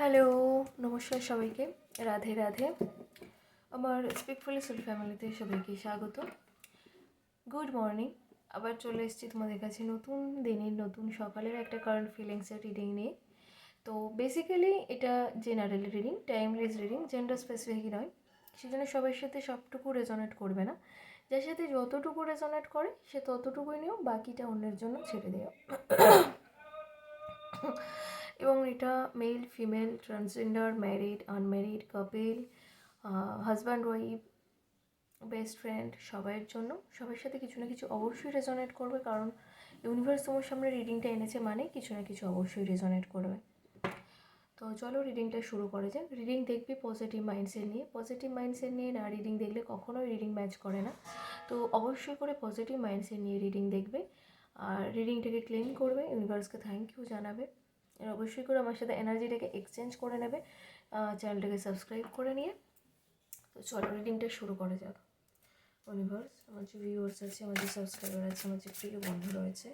Hello, নমস্কার সবাইকে। রাধে রাধে। আমার স্পিকফুলি সেল ফ্যামিলিতে সবাইকে স্বাগত। গুড মর্নিং আবার চলে এসেছি তোমাদের কাছে নতুন দিনের নতুন সকালের একটা কারেন্ট ফিলিংসের রিডিং নিয়ে। তো বেসিক্যালি এটা general reading timeless reading gender specific নয়। সেজন্য সবার সাথে সবটুকু রেজনেট করবে না। যার সাথে যতটুকু রেজনেট করে, সে ততটুকুই নিও, বাকিটা অন্যের জন্য ছেড়ে দিও। এবং এটা male female transgender married unmarried couple husband wife best friend সবাইয়ের জন্য। সবার সাথে কিছু না কিছু অবশ্যই রেজনেট করবে কারণ ইউনিভার্স তোমার সামনে রিডিংটা এনেছে মানে কিছু না কিছু অবশ্যই রেজনেট করবে। তো চলো রিডিংটা শুরু করে যাক। রিডিং দেখবি পজিটিভ মাইন্ডসেট নিয়ে। পজিটিভ মাইন্ডসেট নিয়ে না রিডিং দেখলে কখনোই রিডিং ম্যাচ করে না। তো অবশ্যই করে পজিটিভ মাইন্ডসেট নিয়ে রিডিং দেখবে। আর রিডিংটাকে ক্লেম করবে। ইউনিভার্সকে থ্যাংক ইউ জানাবে। আর অবশ্যই করে আমার সাথে এনার্জিটাকে এক্সচেঞ্জ করে নেবে চ্যানেলটাকে সাবস্ক্রাইব করে নিয়ে। তো চলো রিডিংটা শুরু করা যাক। ইউনিভার্স আমার যে ভিউয়ার্স আছে, আমার যে সাবস্ক্রাইবার আছে, আমার যে প্রিয় বন্ধু রয়েছে,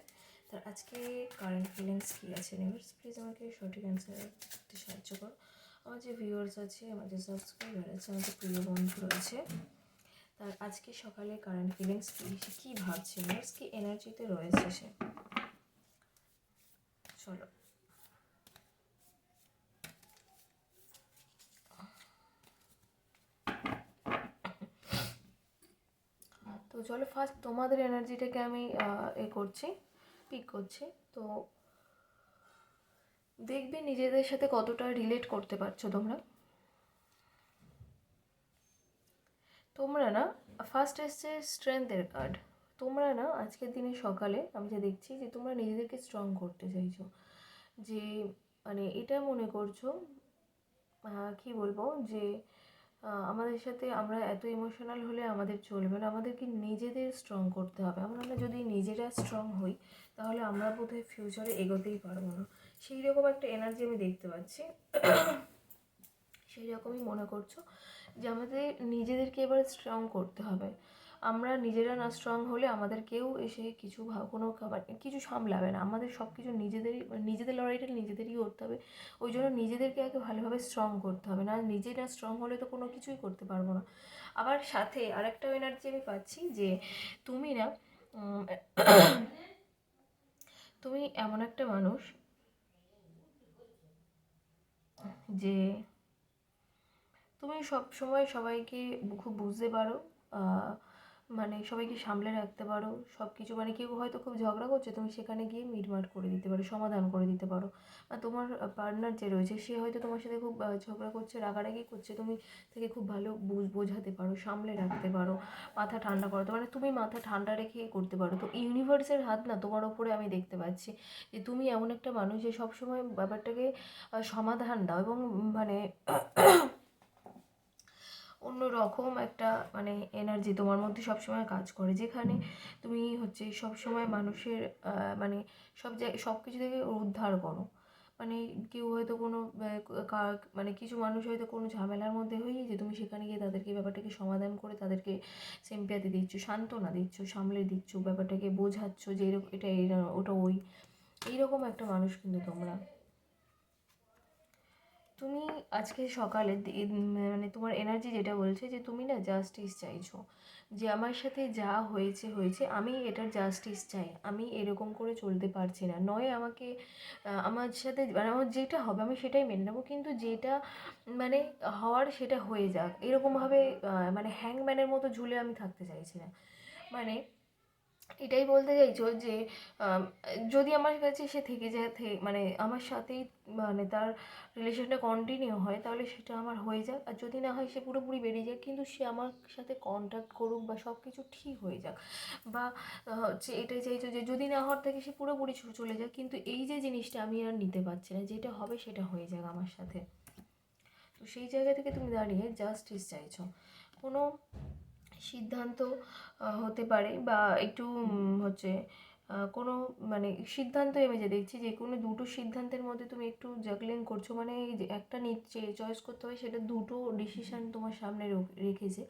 তার আজকে কারেন্ট ফিলিংস কী আছে? ইউনিভার্স প্লিজ আমাকে সঠিক অ্যান্সার দিতে সাহায্য করো। আমার যে ভিউয়ার্স আছে, আমার যে সাবস্ক্রাইবার আছে, আমার যে প্রিয় বন্ধু রয়েছে, তার আজকে সকালে কারেন্ট ফিলিংস কী? সে কী ভাবছে? ইউনিভার্স কী এনার্জিতে রয়েছে সে? চলো। তো চলো ফার্স্ট তোমাদের এনার্জিটাকে আমি এ করছি পিক করছি। তো দেখবে নিজেদের সাথে কতটা রিলেট করতে পারছ তোমরা। তোমরা না ফার্স্ট এসছে স্ট্রেংথের কার্ড তোমরা না, আজকের দিনে সকালে আমি যা দেখছি যে তোমরা নিজেদেরকে স্ট্রং করতে চাইছো। যে মানে এটা মনে করছ কি বলব? যে আমাদের সাথে আমরা এত ইমোশনাল হলে আমাদের চলবে না। আমাদেরকে নিজেদের স্ট্রং করতে হবে। আমরা যদি নিজেরা স্ট্রং হই, তাহলে আমরা বোধহয় ফিউচারে এগোতেই পারব না। সেই রকম একটা এনার্জি আমি দেখতে পাচ্ছি। সেই রকমই মনে করছ যে আমাদের নিজেদেরকে এবার স্ট্রং করতে হবে। আমরা নিজেরা না স্ট্রং হলে আমাদের কেউ এসে কিছু কোনো খাবার, কিছু সামলাবে না। আমাদের সব কিছু নিজেদেরই, নিজেদের লড়াইটা নিজেদেরই করতে হবে। ওই জন্য নিজেদেরকে আগে ভালোভাবে স্ট্রং করতে হবে। না নিজেরা স্ট্রং হলে তো কোনো কিছুই করতে পারব না। আবার সাথে আরেকটা এনার্জি আমি পাচ্ছি যে, তুমি না তুমি এমন একটা মানুষ যে, তুমি সব সময় সবাইকে খুব বুঝতে পারো। মানে সবাইকে সামলে রাখতে পারো। সব কিছু মানে কেউ হয়তো খুব ঝগড়া করছে, তুমি সেখানে গিয়ে মিটমাট করে দিতে পারো, সমাধান করে দিতে পারো। আর তোমার পার্টনার যে রয়েছে, সে হয়তো তোমার সাথে খুব ঝগড়া করছে, রাগারাগি করছে, তুমি তাকে খুব ভালো বুঝ, বোঝাতে পারো, সামলে রাখতে পারো, মাথা ঠান্ডা করতে মানে তুমি মাথা ঠান্ডা রেখে করতে পারো। তো ইউনিভার্সের হাত না তোমার ওপরে আমি দেখতে পাচ্ছি যে তুমি এমন একটা মানুষ যে সবসময় ব্যাপারটাকে সমাধান দাও এবং মানে অন্য রকম একটা মানে এনার্জি তোমার মধ্যে সবসময় কাজ করে। যেখানে তুমি হচ্ছে সবসময় মানুষের মানে সব জায়গায় সব কিছু থেকে উদ্ধার করো। মানে কেউ হয়তো কোনো মানে কিছু মানুষ হয়তো কোনো ঝামেলার মধ্যে হয়ে যে তুমি সেখানে গিয়ে তাদেরকে ব্যাপারটাকে সমাধান করে তাদেরকে সিম্প্যাথি দিচ্ছ, সান্ত্বনা দিচ্ছ, সামলে দিচ্ছ, ব্যাপারটাকে বোঝাচ্ছ যে এরকম এটা এরা ওটা ওই। এইরকম একটা মানুষ কিন্তু তোমরা। তুমি আজকে সকালে মানে তোমার এনার্জি যেটা বলছে যে তুমি না জাস্টিস চাইছো। যে আমার সাথে যা হয়েছে হয়েছে, আমি এটার জাস্টিস চাই। আমি এরকম করে চলতে পারছি না। নয় আমাকে আমার সাথে মানে আমার যেটা হবে আমি সেটাই মেনে নেব। কিন্তু যেটা মানে হওয়ার সেটা হয়ে যাক। এরকমভাবে মানে হ্যাংম্যানের মতো ঝুলে আমি থাকতে চাইছি না। মানে এটাই বলতে চাইছো যে যদি আমার কাছে সে থেকে যায় মানে আমার সাথেই মানে তার রিলেশনটা কন্টিনিউ হয়, তাহলে সেটা আমার হয়ে যাক। আর যদি না হয়, সে পুরোপুরি বেরিয়ে যাক, কিন্তু সে আমার সাথে কন্ট্যাক্ট করুক বা সব কিছু ঠিক হয়ে যাক। বা হচ্ছে এটাই চাইছো যে, যদি না হওয়ার থেকে সে পুরোপুরি চলে যাক, কিন্তু এই যে জিনিসটা আমি আর নিতে পারছি না, যেটা হবে সেটা হয়ে যাক আমার সাথে। তো সেই জায়গা থেকে তুমি দাঁড়িয়ে জাস্টিস চাইছো। কোনো সিদ্ধান্ত হতে পারে বা একটু হচ্ছে কোনো মানে সিদ্ধান্ত আমি যে দেখছি যে কোনো দুটো সিদ্ধান্তের মধ্যে তুমি একটু জাগলিং করছ মানে একটা নিচ্ছে চয়েস করতে হয়, সেটা দুটো ডিসিশান তোমার সামনে রেখেছে।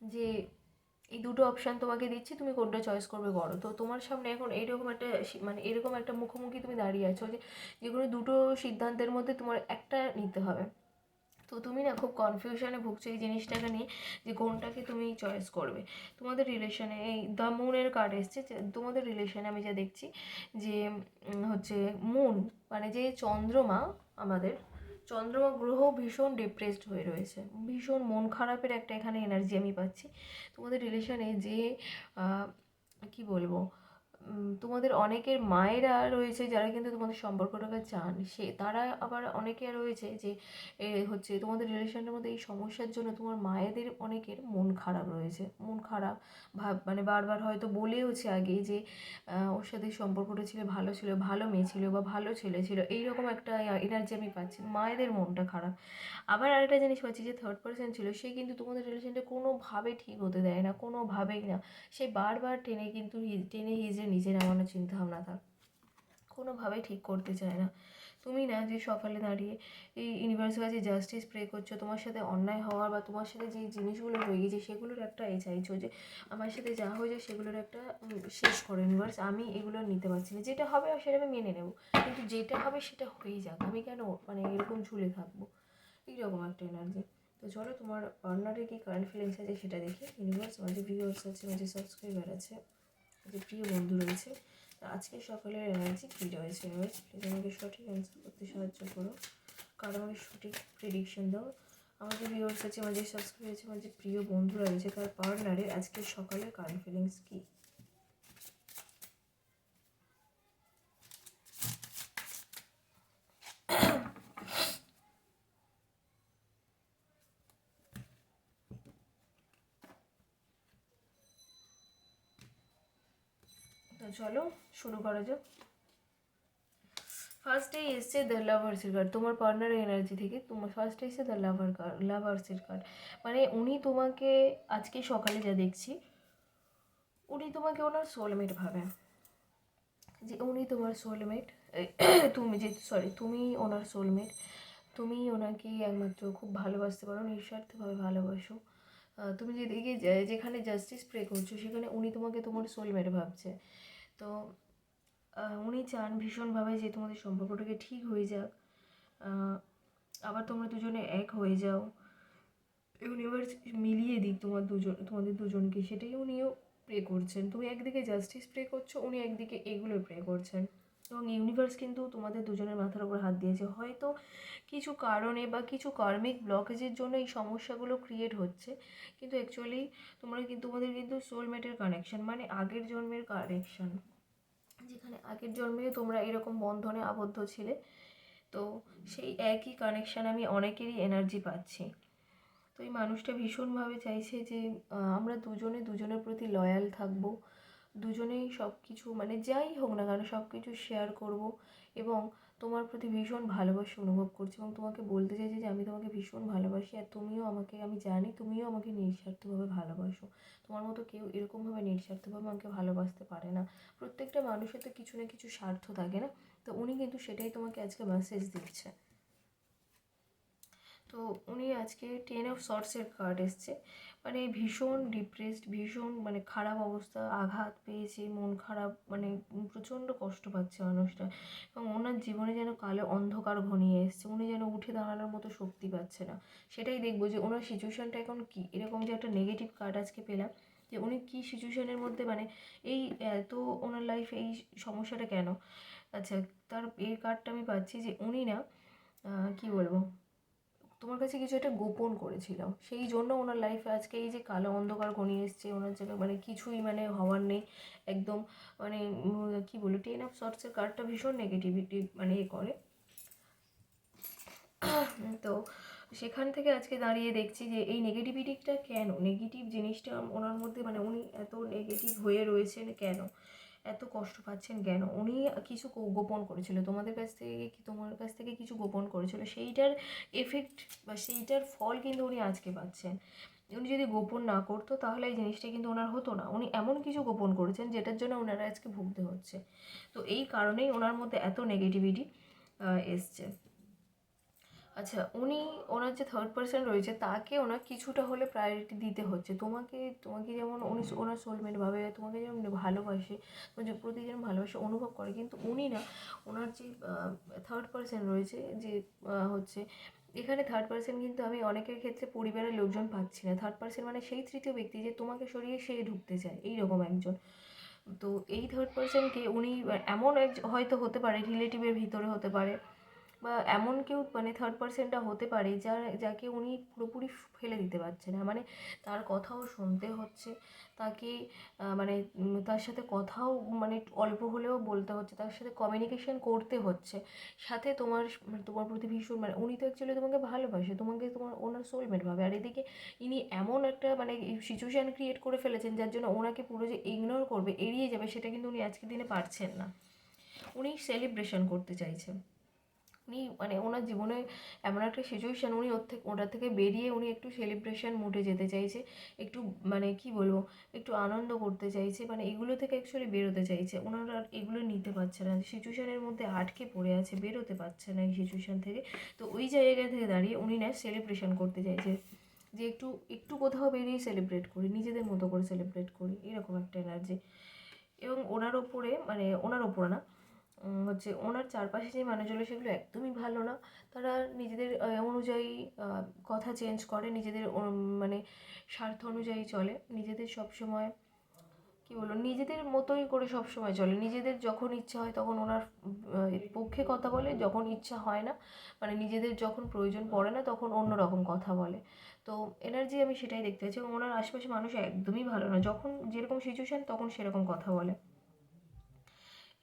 যে এই দুটো অপশান তোমাকে দিচ্ছি, তুমি কোনটা চয়েস করবে করো তো তোমার সামনে এখন এইরকম একটা মানে এরকম একটা মুখোমুখি তুমি দাঁড়িয়ে আছো যে যে কোনো দুটো সিদ্ধান্তের মধ্যে তোমার একটা নিতে হবে। তো তুমি না খুব কনফিউশনে ভুগছো এই জিনিসটাকে নিয়ে যে কোনটাকে তুমি চয়েস করবে। তোমাদের রিলেশনে এই দ্য মুনের কার্ড এসছে তোমাদের রিলেশনে আমি যা দেখছি যে হচ্ছে মুন মানে যে চন্দ্রমা আমাদের, চন্দ্রমা গ্রহ ভীষণ ডিপ্রেসড হয়ে রয়েছে। ভীষণ মন খারাপের একটা এখানে এনার্জি আমি পাচ্ছি। তোমাদের রিলেশনে যে কি বলব তোমাদের অনেকের মায়েরা রয়েছে যারা কিন্তু তোমাদের সম্পর্কটাকে চান। সে, তারা আবার অনেকে রয়েছে যে হচ্ছে তোমাদের রিলেশনের মধ্যে এই সমস্যার জন্য তোমার মায়েদের অনেকের মন খারাপ রয়েছে। মন খারাপ ভাব মানে বারবার হয়তো বলেওছে আগে যে ওর সাথে সম্পর্কটা ছিল ভালো ছিল, ভালো মেয়ে ছিল বা ভালো ছেলে ছিল, এইরকম একটা এনার্জি আমি পাচ্ছি, মায়েদের মনটা খারাপ। আবার আরেকটা জিনিস পাচ্ছি যে থার্ড পার্সন ছিল, সে কিন্তু তোমাদের রিলেশনটা কোনোভাবে ঠিক হতে দেয় না, কোনোভাবেই না। সে বারবার টেনে কিন্তু টেনে হিজড়ে নিচে নামানোর চিন্তাভাবনা থাক কোনোভাবেই ঠিক করতে চায় না। তুমি না যে সকালে দাঁড়িয়ে এই ইউনিভার্সের কাছে জাস্টিস প্রে করছ, তোমার সাথে অন্যায় হওয়ার বা তোমার সাথে যে জিনিসগুলো হয়ে গেছে সেগুলোর একটা এ চাইছো যে আমার সাথে যা হয়েছে সেগুলোর একটা শেষ করো। ইউনিভার্স আমি এগুলো নিতে পারছি না। যেটা হবে সেটা আমি মেনে নেব। কিন্তু যেটা হবে সেটা হয়েই যাক। আমি কেন মানে এরকম ঝুলে থাকব? এইরকম একটা এনার্জি তো চলো তোমার পার্টনারের কি কারেন্ট ফিলিংস আছে সেটা দেখি। ইউনিভার্স যে ভিউয়ার্স আছে যে সাবস্ক্রাইবার আছে যে প্রিয় বন্ধু রয়েছে আজকে সকালের এনার্জি কী রয়েছে রয়েছে প্লিজ আমাকে সঠিক অ্যান্সার করতে সাহায্য করো। কারণ আমাকে সঠিক প্রেডিকশন দাও। আমাদের ভিউর্স আছে, আমাদের সাবস্ক্রাইব আছে, আমাদের প্রিয় বন্ধুরা রয়েছে, তার পার্টনারের আজকে সকালে কারেন্ট ফিলিংস কী? চলো, শুরু করা যাক। ফার্স্টেই এসছে দ্য লাভার্সের কার্ড তোমার পার্টনারের এনার্জি থেকে। তোমার ফার্স্টে এসছে দ্য লাভার কার্ড লাভার্সের কার্ড মানে উনি তোমাকে আজকে সকালে যা দেখছি, উনি তোমাকে ওনার সোলমেট ভাবে। যে উনি তোমার সোলমেট তুমি যে সরি তুমি ওনার সোলমেট তুমি ওনাকে একমাত্র খুব ভালোবাসতে পারো, নিঃস্বার্থভাবে ভালোবাসো। তুমি যেদিকে যেখানে জাস্টিস প্রে করছ, সেখানে উনি তোমাকে তোমার সোলমেট ভাবছে। তো উনি চান ভীষণভাবে যে তোমাদের সম্পর্কটাকে ঠিক হয়ে যাক। আবার তোমরা দুজনে এক হয়ে যাও। ইউনিভার্স মিলিয়ে দিক তোমার দুজন, তোমাদের দুজনকে। সেটাই উনিও প্রে করছেন। তুমি একদিকে জাস্টিস প্রে করছ, উনি একদিকে এগুলো প্রে করছেন। এবং ইউনিভার্স কিন্তু তোমাদের দুজনের মাথার উপর হাত দিয়েছে। হয়তো কিছু কারণে বা কিছু কার্মিক ব্লকেজের জন্য এই সমস্যাগুলো ক্রিয়েট হচ্ছে। কিন্তু অ্যাকচুয়ালি তোমরা কিন্তু, তোমাদের কিন্তু সোলমেটের কানেকশন মানে আগের জন্মের কানেকশন যেখানে আগের জন্মে তোমরা এরকম বন্ধনে আবদ্ধ ছিলে, তো সেই একই কানেকশান আমি অনেকেরই এনার্জি পাচ্ছি। তো এই মানুষটা ভীষণভাবে চাইছে যে আমরা দুজনে দুজনের প্রতি লয়াল থাকব। দুজনেই সব কিছু মানে যাই হোক না কেন সব কিছু শেয়ার করব এবং তোমার প্রতি ভীষণ ভালোবাসা অনুভব করছি এবং তোমাকে বলতে চাইছি যে আমি তোমাকে ভীষণ ভালোবাসি আর তুমিও আমাকে, আমি জানি তুমিও আমাকে নিঃস্বার্থভাবে ভালোবাসো। তোমার মতো কেউ এরকমভাবে নিঃস্বার্থভাবে আমাকে ভালোবাসতে পারে না। প্রত্যেকটা মানুষের তো কিছু না কিছু স্বার্থ থাকে না। তো উনি কিন্তু সেটাই তোমাকে আজকে মেসেজ দিচ্ছে। তো উনি আজকে টেন অফ শর্টসের কার্ড এসছে। মানে ভীষণ ডিপ্রেসড ভীষণ মানে খারাপ অবস্থা, আঘাত পেয়েছে, মন খারাপ মানে প্রচণ্ড কষ্ট পাচ্ছে মানুষটা। এবং ওনার জীবনে যেন কালো অন্ধকার ঘনিয়ে এসছে, উনি যেন উঠে দাঁড়ানোর মতো শক্তি পাচ্ছে না। সেটাই দেখব যে ওনার সিচুয়েশানটা এখন কী? এরকম যে একটা নেগেটিভ কার্ড আজকে পেলাম, যে উনি কী সিচুয়েশানের মধ্যে মানে এই, এত ওনার লাইফে এই সমস্যাটা কেন? আচ্ছা তার এই কার্ডটা আমি পাচ্ছি যে উনি না কী বলব? তোমার কাছে কিছু একটা গোপন করেছিল সেই জন্য ওনার লাইফে আজকে এই যে কালো অন্ধকার ঘনিয়ে এসছে, ওনার জন্য মানে কিছুই মানে হওয়ার নেই। একদম মানে কি বলি টেন অফ শর্টসের কার্ডটা ভীষণ নেগেটিভিটি মানে এ করে। তো সেখান থেকে আজকে দাঁড়িয়ে দেখছি যে এই নেগেটিভিটিটা কেন? নেগেটিভ জিনিসটা ওনার মধ্যে মানে উনি এত নেগেটিভ হয়ে রয়েছেন কেন? এত কষ্ট পাচ্ছেন কেন? উনি কিছু গোপন করেছিল। তোমাদের কাছ থেকে কি, তোমার কাছ থেকে কিছু গোপন করেছিল? সেইটার এফেক্ট বা সেইটার ফল কিন্তু উনি আজকে পাচ্ছেন। উনি যদি গোপন না করতো, তাহলে এই জিনিসটা কিন্তু ওনার হতো না। উনি এমন কিছু গোপন করেছেন, যেটার জন্য ওনারা আজকে ভুগতে হচ্ছে। তো এই কারণেই ওনার মধ্যে এত নেগেটিভিটি এসছে। আচ্ছা উনি ওনার যে থার্ড পার্সন রয়েছে তাকে ওনার কিছুটা হলে প্রায়োরিটি দিতে হচ্ছে। তোমাকে তোমাকে যেমন উনি ওনার সোলমেট ভাবে তোমাকে যেমন ভালোবাসে তোমার যে প্রতি যেমন ভালোবাসে অনুভব করে কিন্তু উনি না ওনার যে থার্ড পার্সন রয়েছে যে হচ্ছে এখানে থার্ড পার্সন কিন্তু আমি অনেকের ক্ষেত্রে পরিবারের লোকজন পাচ্ছি না। থার্ড পার্সন মানে সেই তৃতীয় ব্যক্তি যে তোমাকে সরিয়ে সে ঢুকতে চায় এইরকম একজন। তো এই থার্ড পার্সনকে উনি এমন এক হয়তো হতে পারে রিলেটিভের ভিতরে হতে পারে বা এমন কেউ মানে থার্ড পার্সনটা হতে পারে যার, যাকে উনি পুরোপুরি ফেলে দিতে পারছে না। মানে তার কথাও শুনতে হচ্ছে, তাকে মানে তার সাথে কথাও মানে অল্প হলেও বলতে হচ্ছে, তার সাথে কমিউনিকেশন করতে হচ্ছে। সাথে তোমার মানে তোমার প্রতি ভীষণ মানে উনি তো অ্যাকচুয়ালি তোমাকে ভালোবাসে, তোমাকে তোমার ওনার সোলমেট ভাবে। আর এদিকে ইনি এমন একটা মানে সিচুয়েশান ক্রিয়েট করে ফেলেছেন যার জন্য ওনাকে পুরো যে ইগনোর করবে, এড়িয়ে যাবে, সেটা কিন্তু উনি আজকের দিনে পারছেন না। উনি সেলিব্রেশন করতে চাইছেন উনি মানে ওনার জীবনে এমন একটা সিচুয়েশান উনি ওর থেকে, ওটা থেকে বেরিয়ে উনি একটু সেলিব্রেশন মুডে যেতে চাইছে, একটু মানে কি বলব, একটু আনন্দ করতে চাইছে মানে এগুলো থেকে অ্যাকচুয়ালি বেরোতে চাইছে। ওনারা আর এগুলো নিতে পারছে না। সিচুয়েশানের মধ্যে আটকে পড়ে আছে, বেরোতে পারছে না এই সিচুয়েশান থেকে। তো ওই জায়গা থেকে দাঁড়িয়ে উনি না সেলিব্রেশন করতে চাইছে। যে একটু একটু কোথাও বেরিয়ে সেলিব্রেট করি, নিজেদের মতো করে সেলিব্রেট করি, এরকম একটা এনার্জি এবং ওনার ওপরে মানে ওনার ওপরে না হচ্ছে ওনার চারপাশে যে মানুষগুলো সেগুলো একদমই ভালো না। তারা নিজেদের অনুযায়ী কথা চেঞ্জ করে, নিজেদের মানে স্বার্থ অনুযায়ী চলে। নিজেদের সবসময়, কী বলব, নিজেদের মতোই করে সবসময় চলে। নিজেদের যখন ইচ্ছা হয় তখন ওনার পক্ষে কথা বলে, যখন ইচ্ছা হয় না মানে নিজেদের যখন প্রয়োজন পড়ে না তখন অন্য রকম কথা বলে। তো এনার্জি আমি সেটাই দেখতে পাচ্ছি ওনার আশেপাশে মানুষ একদমই ভালো না। যখন যেরকম সিচুয়েশান তখন সেরকম কথা বলে।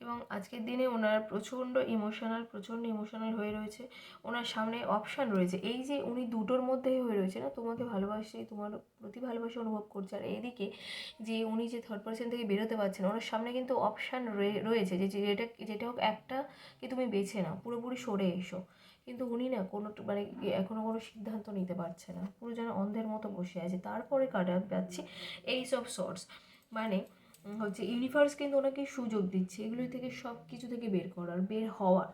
এবং আজকের দিনে ওনার প্রচণ্ড ইমোশনাল প্রচণ্ড ইমোশনাল হয়ে রয়েছে। ওনার সামনে অপশান রয়েছে। এই যে উনি দুটোর মধ্যেই হয়ে রয়েছে না, তোমাকে ভালোবাসে, তোমার প্রতি ভালোবাসা অনুভব করছে। আর এদিকে যে উনি যে থার্ড পার্সন থেকে বেরোতে পারছেন, ওনার সামনে কিন্তু অপশান রয়েছে যে যেটা যেটা হোক একটা কি তুমি বেছে নাও, পুরোপুরি সরে এসো। কিন্তু উনি না কোনো মানে এখনও কোনো সিদ্ধান্ত নিতে পারছে না। পুরো যেন অন্ধের মতো বসে আছে। তারপরে কাটা পাচ্ছি এই সব সোর্স মানে হচ্ছে ইউনিভার্স কিন্তু ওনাকে সুযোগ দিচ্ছে। এগুলো থেকে সব কিছু থেকে বের করার, বের হওয়ার।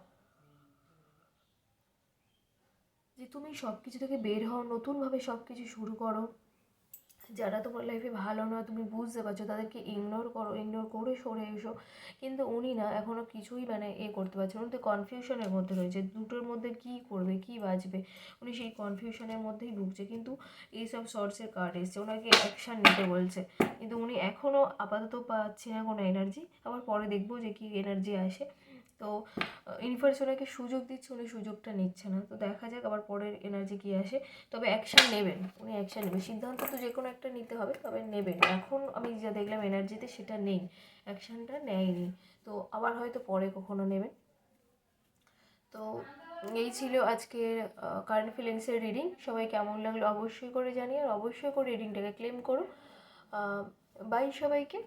যে তুমি সব কিছু থেকে বের হও, নতুনভাবে সব কিছু শুরু করো। যারা তোমার লাইফে ভালো না তুমি বুঝতে পারছ, তাদেরকে ইগনোর করো ইগনোর করে সরে এসো। কিন্তু উনি না এখনও কিছুই মানে এ করতে পারছে উনি তো কনফিউশনের মধ্যে রয়েছে, দুটোর মধ্যে কী করবে, কী বাজবে উনি সেই কনফিউশনের মধ্যেই ভুগছে। কিন্তু এইসব শর্টসের কার্ড এসছে, ওনাকে অ্যাকশান নিতে বলছে। কিন্তু উনি এখনও আপাতত পাচ্ছি না কোনো এনার্জি আবার পরে দেখব যে কী এনার্জি আসে। তো ইউনিভার্স ওনাকে সুযোগ দিচ্ছে, উনি সুযোগটা নিচ্ছে না। তো দেখা যাক আবার পরের এনার্জি কী আসে। তবে অ্যাকশান নেবেন। উনি অ্যাকশান নেবেন। সিদ্ধান্ত তো যে কোনো একটা নিতে হবে, তবে নেবেন। এখন আমি যা দেখলাম এনার্জিতে সেটা নেই। অ্যাকশানটা নেয়নি। তো আবার হয়তো পরে কখনো নেবেন। তো এই ছিল আজকের কারেন্ট ফিলিংসের রিডিং সবাই কেমন লাগল অবশ্যই করে জানিয়ে আর অবশ্যই করে রিডিংটাকে ক্লেম করো। বাই সবাইকে।